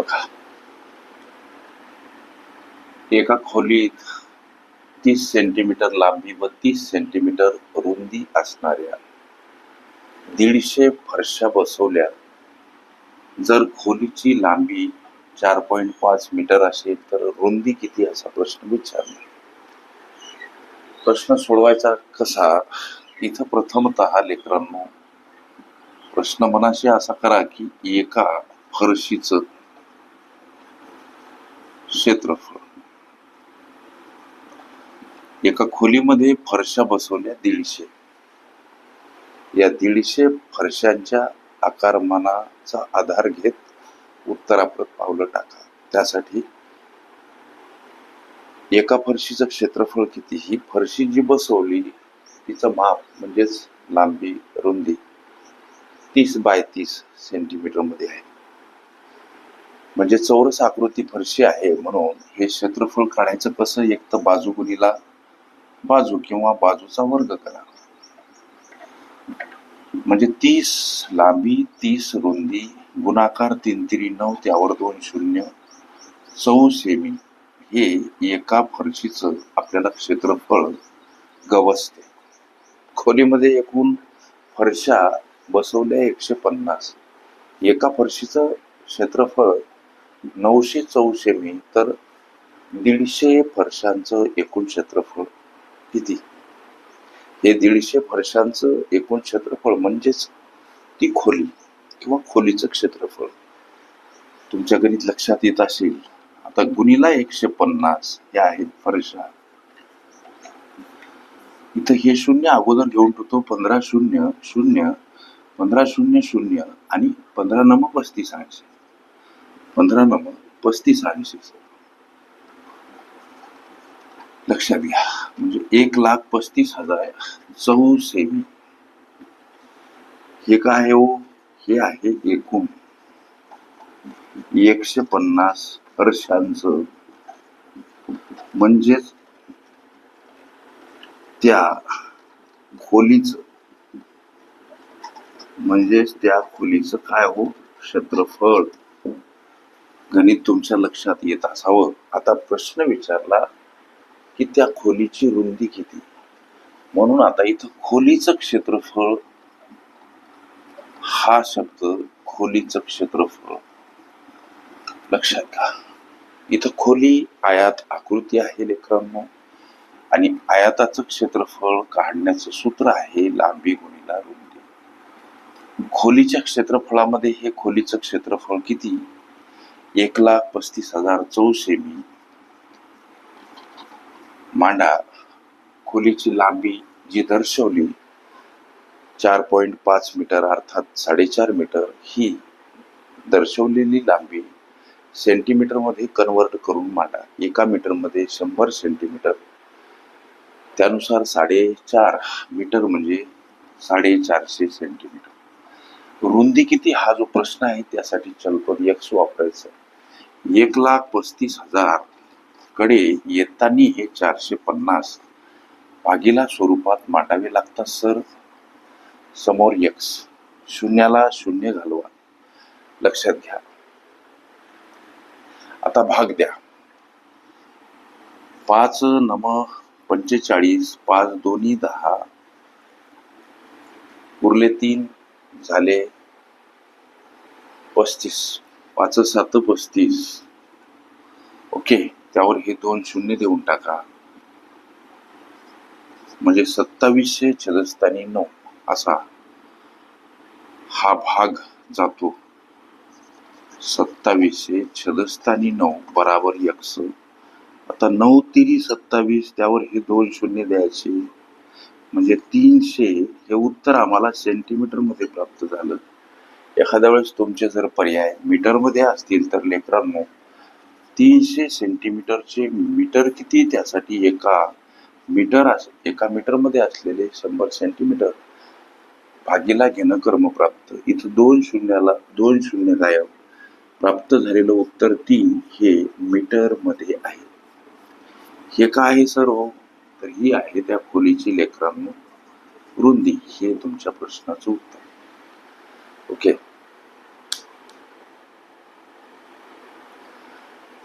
बघा. एका खोलीत तीस सेंटीमीटर लांबी व तीस सेंटीमीटर रुंदी असणाऱ्या दीडशे फरशा बसवल्या. जर खोलीची लांबी चार पॉईंट पाच मीटर असेल तर रुंदी किती असा प्रश्न विचारला प्रश्न सोडवायचा कसा? इथं प्रथमत लेकरांनो प्रश्न मनाशी असा करा की एका फरशीचं क्षेत्रफळ एका खोलीमध्ये फरशा बसवल्या दीडशे. या दीडशे फरशांच्या आकारमानाचा आधार घेत उत्तराप्रत पावलं टाका. त्यासाठी एका फरशीचं क्षेत्रफळ किती? ही फरशी जी बसवली तिचं माप म्हणजेच लांबी रुंदी तीस बाय तीस सेंटीमीटरमध्ये आहे. म्हणजे चौरस आकृती फरशी आहे म्हणून हे क्षेत्रफळ काढायचं कसं? एक तर बाजू गुणीला बाजू किंवा बाजूचा वर्ग करा. म्हणजे तीस लांबी तीस रुंदी गुणाकार तीन तिरी नऊ त्यावर दोन शून्य चौ सेमी हे एका फरशीचं आपल्याला क्षेत्रफळ गवसते. खोलीमध्ये एकूण फरशा बसवल्या एकशे पन्नास. एका फरशीचं क्षेत्रफळ नऊशे चौशे मी तर दीडशे फरशांचं एकूण क्षेत्रफळ किती? हे दीडशे फरशांचं एकूण क्षेत्रफळ म्हणजेच ती खोली किंवा खोलीचं क्षेत्रफळ. तुमच्या गणित लक्षात येत असेल. आता गुणीला एकशे पन्नास हे आहेत फरशा. इथं हे शून्य अगोदर घेऊन ठेवतो पंधरा शून्य शून्य पंधरा शून्य शून्य आणि पंधरा नम पस्तीस ऐंशी पंधरा नंबर पस्तीस ऐंशी लक्षात घ्या म्हणजे एक लाख पस्तीस हजार चौ सेमी. हे काय आहे हो? हे आहे एकूण एकशे पन्नास वर्षांच. म्हणजेच त्या खोलीच. म्हणजेच त्या खोलीचं काय हो? क्षेत्रफळ. गणित तुमच्या लक्षात येत असावं? आता प्रश्न विचारला की त्या खोलीची रुंदी किती? म्हणून आता इथं खोलीचं क्षेत्रफळ हा शब्द खोलीचं क्षेत्रफळ. लक्षात घ्या. इथं खोली आयात आकृती आहे लेकरांनो. आणि आयाताचं क्षेत्रफळ काढण्याचं सूत्र आहे लांबी गुणीला रुंदी. खोलीच्या क्षेत्रफळामध्ये हे खोलीचं क्षेत्रफळ किती? एक लाख पस्तीस हजार चौशे मी मांडा खोलीची लांबी जी दर्शवली चार पॉईंट पाच मीटर अर्थात साडेचार मीटर ही दर्शवलेली लांबी सेंटीमीटरमध्ये कन्वर्ट करून मांडा. एका मीटरमध्ये शंभर सेंटीमीटर. त्यानुसार साडेचार मीटर म्हणजे साडेचारशे सेंटीमीटर. रुंदी किती? हा जो प्रश्न आहे त्यासाठी चलपद यक्ष वापरायचं. एक लाख पस्तीस हजारकडे येताना हे चारशे पन्नास भागीला स्वरूपात मांडावे लागतात सर. समोर यक्स शून्याला शून्य घालवा. लक्षात घ्या. आता भाग द्या. पाच नम पंचेचाळीस पाच दोन्ही दहा. उरले तीन झाले पस्तीस. पाच सात पस्तीस. ओके? त्यावर हे दोन शून्य देऊन टाका. म्हणजे सत्तावीसशे छदस्थानी नऊ. असा हा भाग जातो. सत्तावीसशे छदस्थानी नऊ बराबर यक्स. आता नऊ तिरी सत्तावीस त्यावर हे दोन शून्य द्यायचे. म्हणजे तीनशे हे उत्तर आम्हाला सेंटीमीटरमध्ये प्राप्त झालं. एखाद्या वेळेस तुमचे जर पर्याय मीटरमध्ये असतील तर लेकरांनो तीनशे सेंटीमीटरचे मीटर किती त्यासाठी एका मीटर अस एका मीटरमध्ये असलेले शंभर सेंटीमीटर भागीला घेणं कर्मप्राप्त. इथं दोन शून्याला दोन शून्य गायब प्राप्त झालेलं उत्तर तीन हे मीटरमध्ये आहे. हे काय आहे सर्व? तर ही आहे त्या खोलीची लेकरांनो रुंदी. हे तुमच्या प्रश्नाचं उत्तर. ओके?